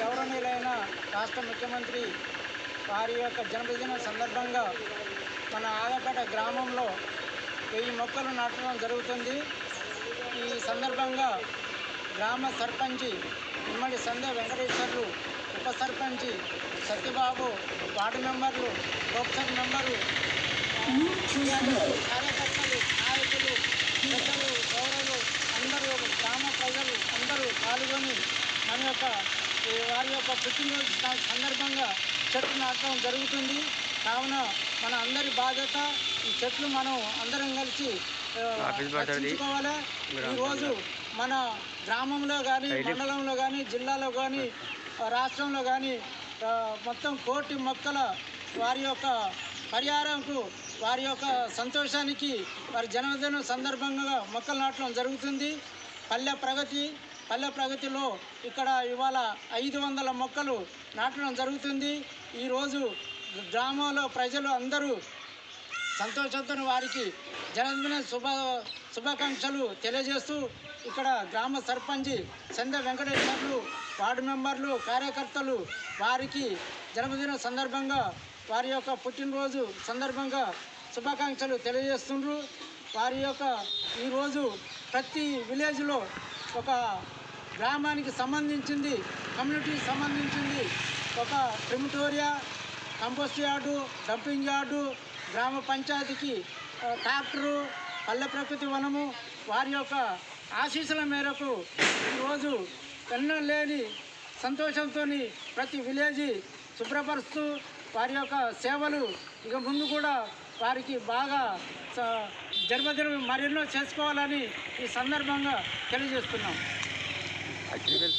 గౌరవనీయులైన రాష్ట్ర ముఖ్యమంత్రి వారి యొక్క జన్మదిన సందర్భంగా మన ఆలపేట గ్రామంలో వెయ్యి మొక్కలు నాటడం జరుగుతుంది. ఈ సందర్భంగా గ్రామ సర్పంచి ఉమ్మడి సందే వెంకటేశ్వర్లు ఉప సర్పంచి సత్యబాబు వార్డు మెంబర్లు లోక్సభ మెంబరు కార్యకర్తలు నాయకులు పెద్దలు గౌరవులు అందరూ గ్రామ ప్రజలు అందరూ పాల్గొని మన యొక్క వారి యొక్క పుట్టినరోజు సందర్భంగా చెట్లు నాటడం జరుగుతుంది. కావున మన అందరి బాధ్యత ఈ చెట్లు మనం అందరం కలిసి రక్షించుకోవాలి? ఈరోజు మన గ్రామంలో కానీ మండలంలో కానీ జిల్లాలో కానీ రాష్ట్రంలో కానీ మొత్తం కోటి మొక్కల వారి యొక్క పరిహారంకు వారి యొక్క సంతోషానికి వారి జన్మదినం సందర్భంగా మొక్కలు నాటడం జరుగుతుంది. పల్లె ప్రగతి పల్లె ప్రగతిలో ఇక్కడ ఇవాళ ఐదు వందల మొక్కలు నాటడం జరుగుతుంది. ఈరోజు గ్రామంలో ప్రజలు అందరూ సంతోషంతో వారికి జన్మదిన శుభ శుభాకాంక్షలు తెలియజేస్తూ ఇక్కడ గ్రామ సర్పంచి చంద్ర వెంకటేశ్వర్లు వార్డు మెంబర్లు కార్యకర్తలు వారికి జన్మదిన సందర్భంగా వారి యొక్క పుట్టినరోజు సందర్భంగా శుభాకాంక్షలు తెలియజేస్తుండ్రు. వారి యొక్క ఈరోజు ప్రతి విలేజ్లో ఒక గ్రామానికి సంబంధించింది కమ్యూనిటీకి సంబంధించింది ఒక crematoria compost yard dumping yard గ్రామ పంచాయతీకి ట్రాక్టరు పల్లె ప్రకృతి వనము వారి యొక్క ఆశీస్సుల మేరకు ఈరోజు ఎన్నో లేని సంతోషంతో ప్రతి విలేజీ శుభ్రపరుస్తూ వారి యొక్క సేవలు ఇక ముందు కూడా వారికి బాగా స- జన్మదినం మరెన్నో చేసుకోవాలని ఈ సందర్భంగా తెలియజేస్తున్నాం.